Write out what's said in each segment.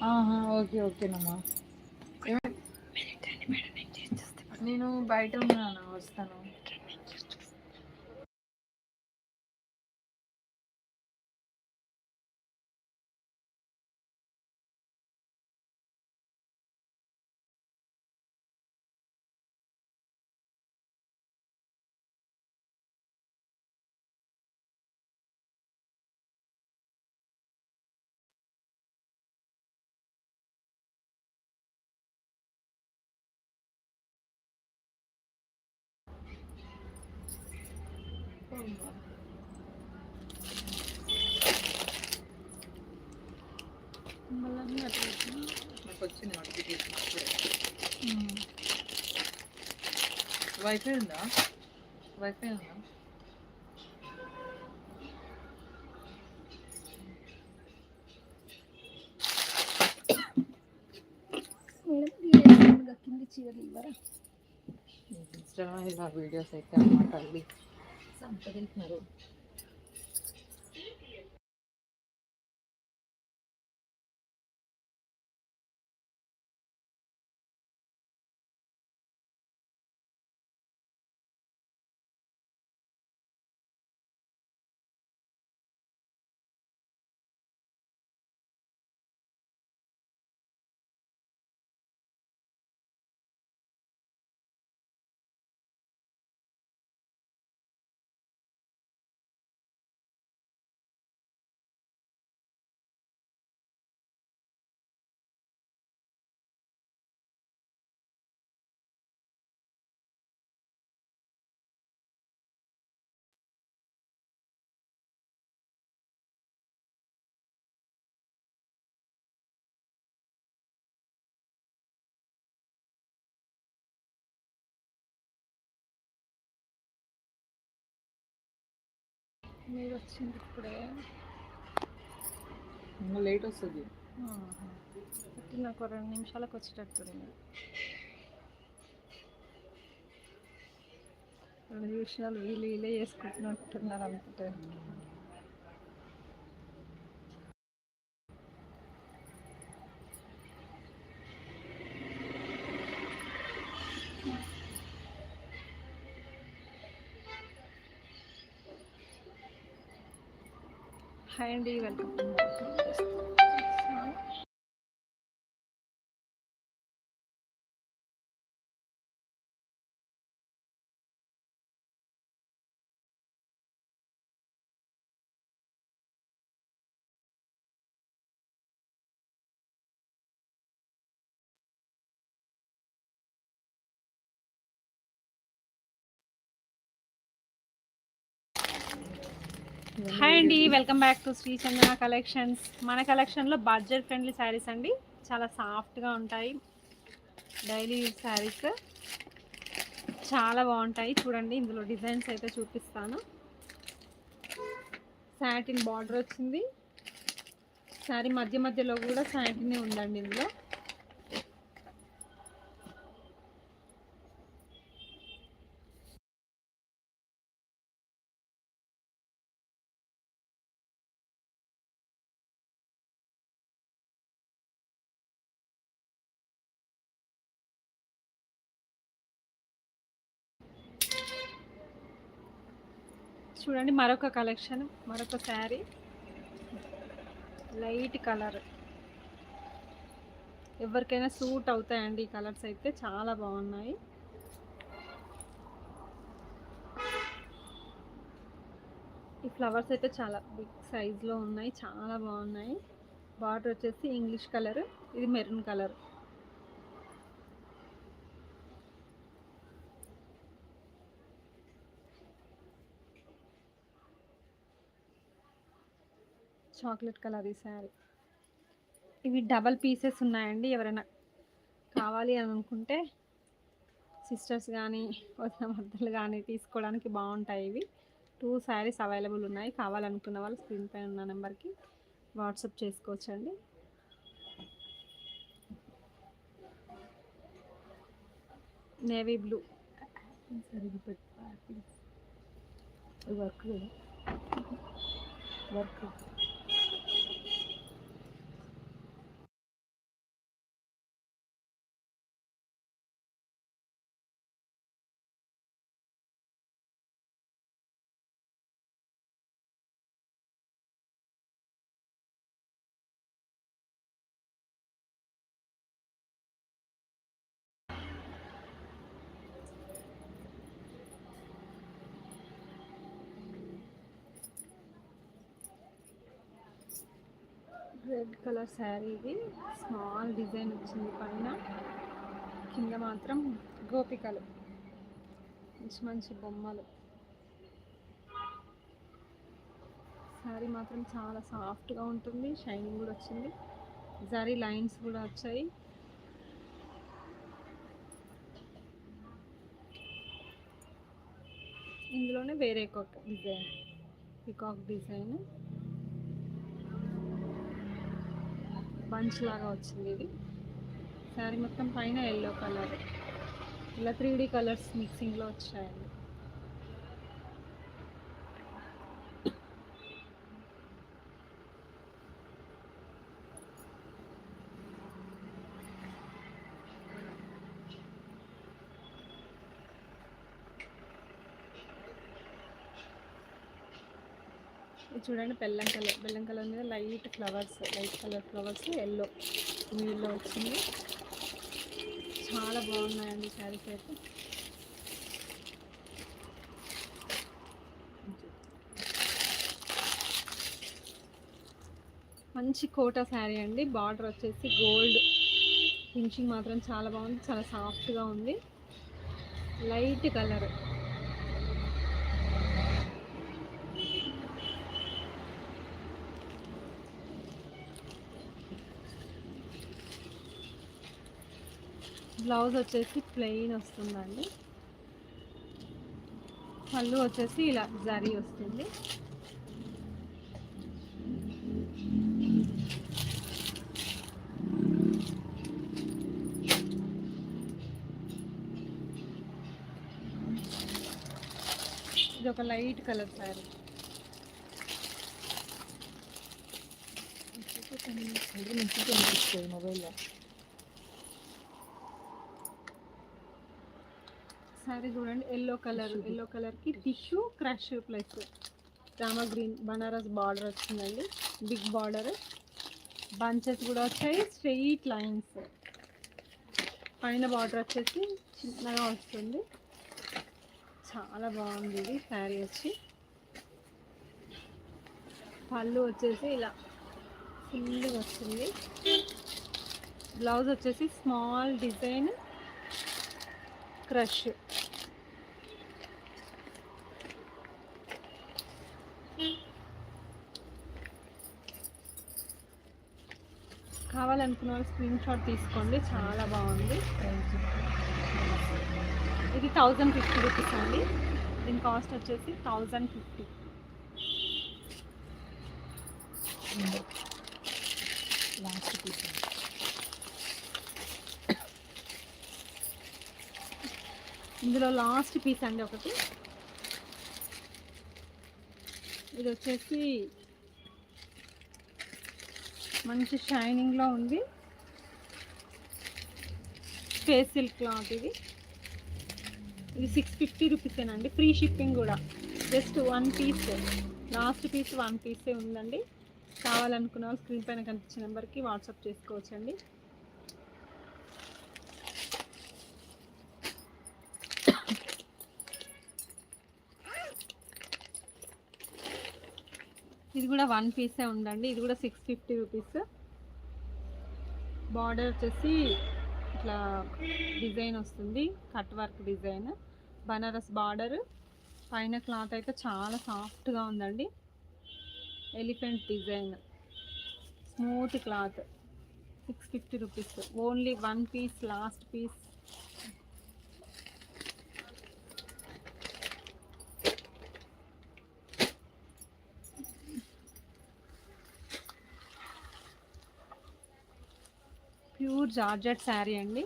ఆహా ఓకే ఓకేనమ్మా నేను బయట ఉన్నాను వస్తాను. వచ్చింది నోటిఫికేషన్ వైఫై ఉందా? వైఫై ఉందా? కింది చీరలు ఇవ్వరా ఇన్స్టాగ్రామ్ ఇలా వీడియోస్ అయితే అమ్మ తల్లి సంపదింటున్నారు మీరు వచ్చింది ఇప్పుడే. ఇంకా లేట్ వస్తుంది. ఒక రెండు నిమిషాలకు వచ్చేటట్టు రెండు నిమిషాలు వీళ్ళు వీళ్ళే చేసుకుంటున్నట్టున్నారు అనుకుంటే. హాయ్ అండి వెల్కమ్. హాయ్ అండి welcome back to Sri Chandana collections మన కలెక్షన్లో బడ్జెట్ ఫ్రెండ్లీ శారీస్ అండి. చాలా సాఫ్ట్గా ఉంటాయి. డైలీ యూజ్ శారీస్ చాలా బాగుంటాయి. చూడండి ఇందులో డిజైన్స్ అయితే చూపిస్తాను. శాటిన్ బార్డర్ వచ్చింది. శారీ మధ్య మధ్యలో కూడా శాటినే ఉందండి ఇందులో. చూడండి మరొక కలెక్షన్ మరొక శారీ. Light colour. ఎవరికైనా సూట్ అవుతాయండి ఈ కలర్స్ అయితే చాలా బాగున్నాయి. ఈ ఫ్లవర్స్ అయితే చాలా బిగ్ సైజ్లో ఉన్నాయి చాలా బాగున్నాయి. బార్డర్ వచ్చేసి ఇంగ్లీష్ కలర్ ఇది మెరూన్ కలర్. చాక్లెట్ కలర్ ఈ శారీ. ఇవి డబల్ పీసెస్ ఉన్నాయండి ఎవరైనా కావాలి అని అనుకుంటే సిస్టర్స్ కానీ వదిన మద్దలు కానీ తీసుకోవడానికి బాగుంటాయి ఇవి. టూ శారీస్ అవైలబుల్ ఉన్నాయి. కావాలనుకున్న వాళ్ళు స్క్రీన్ పైన ఉన్న నెంబర్కి వాట్సాప్ చేసుకోవచ్చండి. Navy blue. Work work. Red colour sari ఇది. స్మాల్ డిజైన్ వచ్చింది పైన. కింద మాత్రం గోపికలు. మంచి మంచి బొమ్మలు. శారీ మాత్రం చాలా సాఫ్ట్గా ఉంటుంది. షైనింగ్ కూడా వచ్చింది. జరీ లైన్స్ కూడా వచ్చాయి. ఇందులోనే వేరే ఒక డిజైన్. Peacock design. బంచ్ లాగా వచ్చింది ఇది. శారీ మొత్తం పైన ఎల్లో కలర్ ఇలా త్రీ కలర్స్ మిక్సింగ్లో వచ్చాయండి. ఇది చూడండి బెల్లం కలర్. బెల్లం కలర్ మీద light flowers light colour flowers yellow నీళ్ళలో వచ్చింది. చాలా బాగున్నాయండి శారీస్ అయితే. మంచి కోటా శారీ అండి. బార్డర్ వచ్చేసి గోల్డ్. ఫినిషింగ్ మాత్రం చాలా బాగుంది. చాలా సాఫ్ట్గా ఉంది. Light colour. బ్లౌజ్ వచ్చేసి ప్లెయిన్ వస్తుందండి. పళ్ళు వచ్చేసి ఇలా జరీ వస్తుంది. ఇది ఒక లైట్ కలర్ శారీ మొబైల్లో. శారీ చూడండి ఎల్లో కలర్ ఎల్లో కలర్కి tissue crush plus Rama green Banaras border వచ్చిందండి. బిగ్ బార్డర్ బంచెస్ కూడా వచ్చాయి స్ట్రెయిట్ లైన్స్ పైన బార్డర్ వచ్చేసి చిన్నగా వస్తుంది. చాలా బాగుంది ఇది శారీ వచ్చి. పళ్ళు వచ్చేసి ఇలా ఫుల్గా వస్తుంది. బ్లౌజ్ వచ్చేసి స్మాల్ డిజైన్ క్రష్ కావాలనుకున్న వాళ్ళు స్క్రీన్ షాట్ తీసుకోండి. చాలా బాగుంది. ఇది థౌజండ్ ఫిఫ్టీ రూపీస్ అండి. దీని కాస్ట్ వచ్చేసి థౌజండ్ ఫిఫ్టీ లాస్ట్ పీస్ ఇందులో లాస్ట్ పీస్ అండి ఒకటి. ఇది వచ్చేసి మంచి షైనింగ్లో ఉంది. ఫేస్ సిల్క్ క్లాత్ ఇది. ఇది సిక్స్ ఫిఫ్టీ రూపీసేనండి ఫ్రీ షిప్పింగ్ కూడా. Just one piece last piece one పీసే ఉందండి. కావాలనుకున్న వాళ్ళు స్క్రీన్ పైన కనిపించే నెంబర్కి వాట్సాప్ చేసుకోవచ్చండి. ఇది కూడా వన్ పీసే ఉందండి. ఇది కూడా సిక్స్ ఫిఫ్టీ రూపీస్ బార్డర్ వచ్చేసి ఇట్లా డిజైన్ వస్తుంది. Cut work design. Banaras border పైన క్లాత్ అయితే చాలా సాఫ్ట్గా ఉందండి. Elephant design smooth cloth six fifty rupees only one piece last piece pure georgette sari అండి.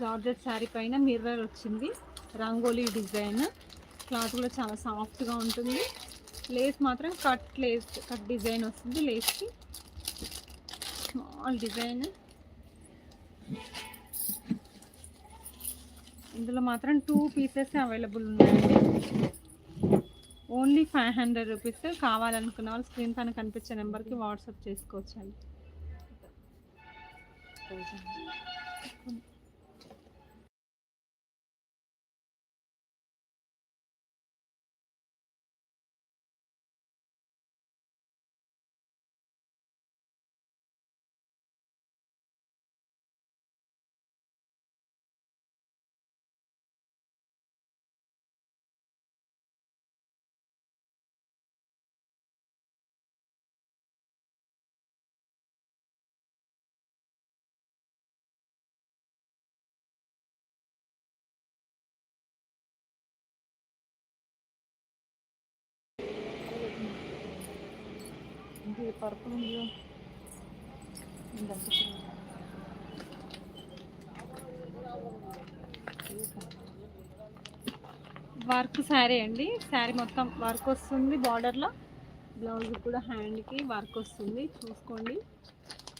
జార్జెట్ శారీ పైన మిర్రర్ వచ్చింది. రంగోలీ డిజైన్. క్లాత్ కూడా చాలా సాఫ్ట్గా ఉంటుంది. లేస్ మాత్రం కట్ లేస్ కట్ డిజైన్ వస్తుంది లేస్కి. Small design. ఇందులో మాత్రం టూ పీసెస్ అవైలబుల్ ఉన్నాయండి. ఓన్లీ ఫైవ్ హండ్రెడ్ రూపీస్ కావాలనుకున్న వాళ్ళు స్క్రీన్ పైన కనిపించే నెంబర్కి వాట్సాప్ చేసుకోవచ్చండి. థౌజండ్ ఇది పర్పుల్ ఉంది. వర్క్ శారీ అండి. శారీ మొత్తం వర్క్ వస్తుంది బార్డర్లో బ్లౌజ్ కూడా హ్యాండ్కి వర్క్ వస్తుంది. చూసుకోండి.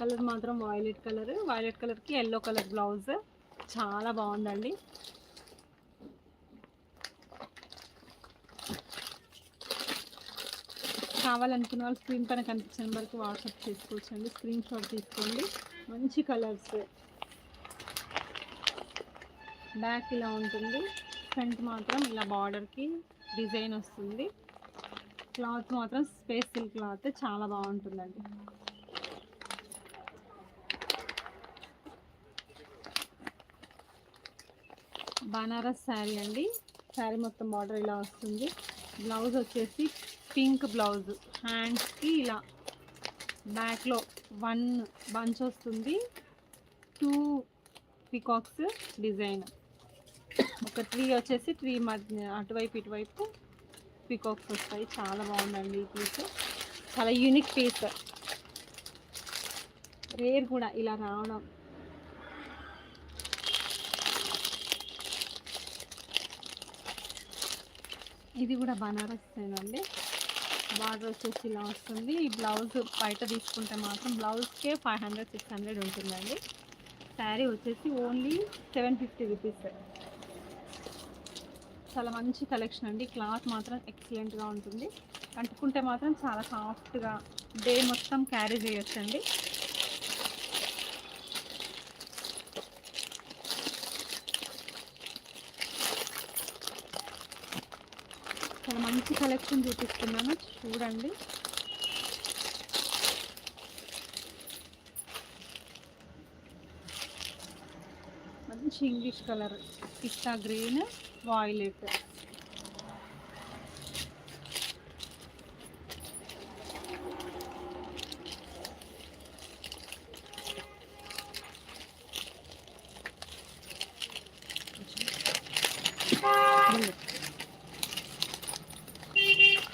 కలర్ మాత్రం వైలెట్ కలర్ వైలెట్ కలర్కి ఎల్లో కలర్ బ్లౌజ్ చాలా బాగుందండి. కావాలనుకున్న వాళ్ళు స్క్రీన్ పైన కనిపించిన నెంబర్కి వాట్సాప్ చేసుకోవచ్చు అండి స్క్రీన్ షాట్ తీసుకోండి. మంచి కలర్స్. బ్యాక్ ఇలా ఉంటుంది. ఫ్రంట్ మాత్రం ఇలా బార్డర్కి డిజైన్ వస్తుంది. క్లాత్ మాత్రం స్పేస్ సిల్క్ క్లాత్. చాలా బాగుంటుందండి. బనారస్ శారీ అండి. శారీ మొత్తం బార్డర్ ఇలా వస్తుంది. బ్లౌజ్ వచ్చేసి పింక్ బ్లౌజ్ హ్యాండ్స్కి ఇలా బ్యాక్లో వన్ బంచ్ వస్తుంది. టూ పికాక్స్ డిజైన్ ఒక ట్రీ వచ్చేసి ట్రీ మధ్య అటువైపు ఇటువైపు పికాక్స్ వస్తాయి. చాలా బాగుందండి ఈ పీస్ చాలా యూనిక్ పీస్ రేర్ కూడా ఇలా రావడం. ఇది కూడా బనారస్ అండి. బార్డర్ వచ్చేసి ఇలా వస్తుంది. ఈ బ్లౌజ్ బయట తీసుకుంటే మాత్రం బ్లౌజ్కే ఫైవ్ హండ్రెడ్ సిక్స్ హండ్రెడ్ ఉంటుందండి. శారీ వచ్చేసి ఓన్లీ సెవెన్ ఫిఫ్టీ రూపీస్. చాలా మంచి కలెక్షన్ అండి. క్లాత్ మాత్రం ఎక్సలెంట్గా ఉంటుంది. కట్టుకుంటే మాత్రం చాలా సాఫ్ట్గా డే మొత్తం క్యారీ చేయొచ్చండి. మంచి కలెక్షన్ చూపిస్తున్నాను. చూడండి. మంచి ఇంగ్లీష్ కలర్. పిస్తా గ్రీన్ వాయిలెట్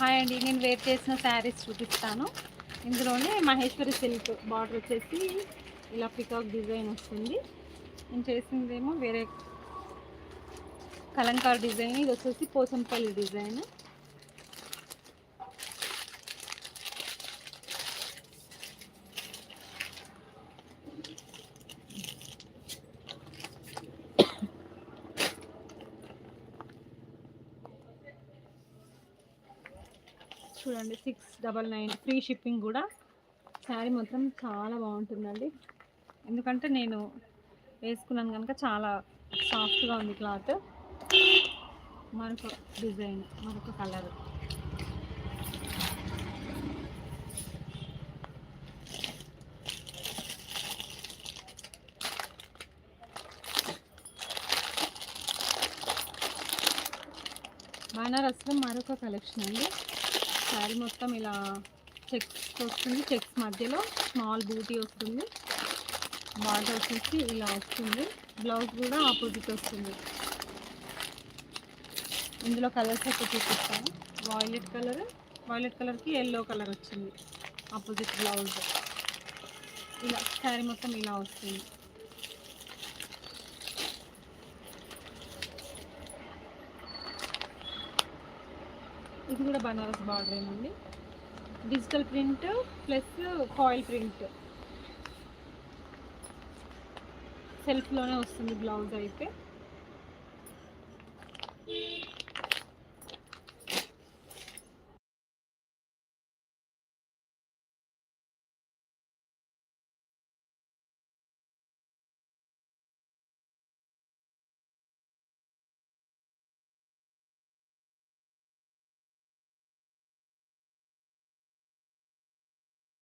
హాయ్ అండి నేను వేర్ చేసిన శారీస్ చూపిస్తాను. ఇందులోనే మహేశ్వరి సిల్క్ బార్డర్ వచ్చేసి ఇలా పికాక్ డిజైన్ వస్తుంది. నేను చేసిందేమో వేరే కలంకార్ డిజైన్ ఇది వచ్చేసి పోచంపల్లి డిజైన్. చూడండి six double nine free shipping కూడా. శారీ మొత్తం చాలా బాగుంటుందండి. ఎందుకంటే నేను వేసుకున్నాను కనుక చాలా సాఫ్ట్గా ఉంది క్లాత్ మరొక డిజైన్ మరొక కలర్ బనారస్లో మరొక కలెక్షన్ అండి. శారీ మొత్తం ఇలా చెక్స్ వస్తుంది. చెక్స్ మధ్యలో స్మాల్ బూటీ వస్తుంది. బార్డర్ వచ్చేసి ఇలా వస్తుంది. బ్లౌజ్ కూడా ఆపోజిట్ వస్తుంది. ఇందులో కలర్స్ అయితే చూపిస్తాను. వాయిలెట్ కలర్ వాయిలెట్ కలర్కి ఎల్లో కలర్ వచ్చింది. ఆపోజిట్ బ్లౌజ్ ఇలా శారీ మొత్తం ఇలా వస్తుంది. ఇది కూడా బనారస్ బార్డర్ ఏమండి digital print plus coil print సెల్ఫ్లోనే వస్తుంది బ్లౌజ్ అయితే.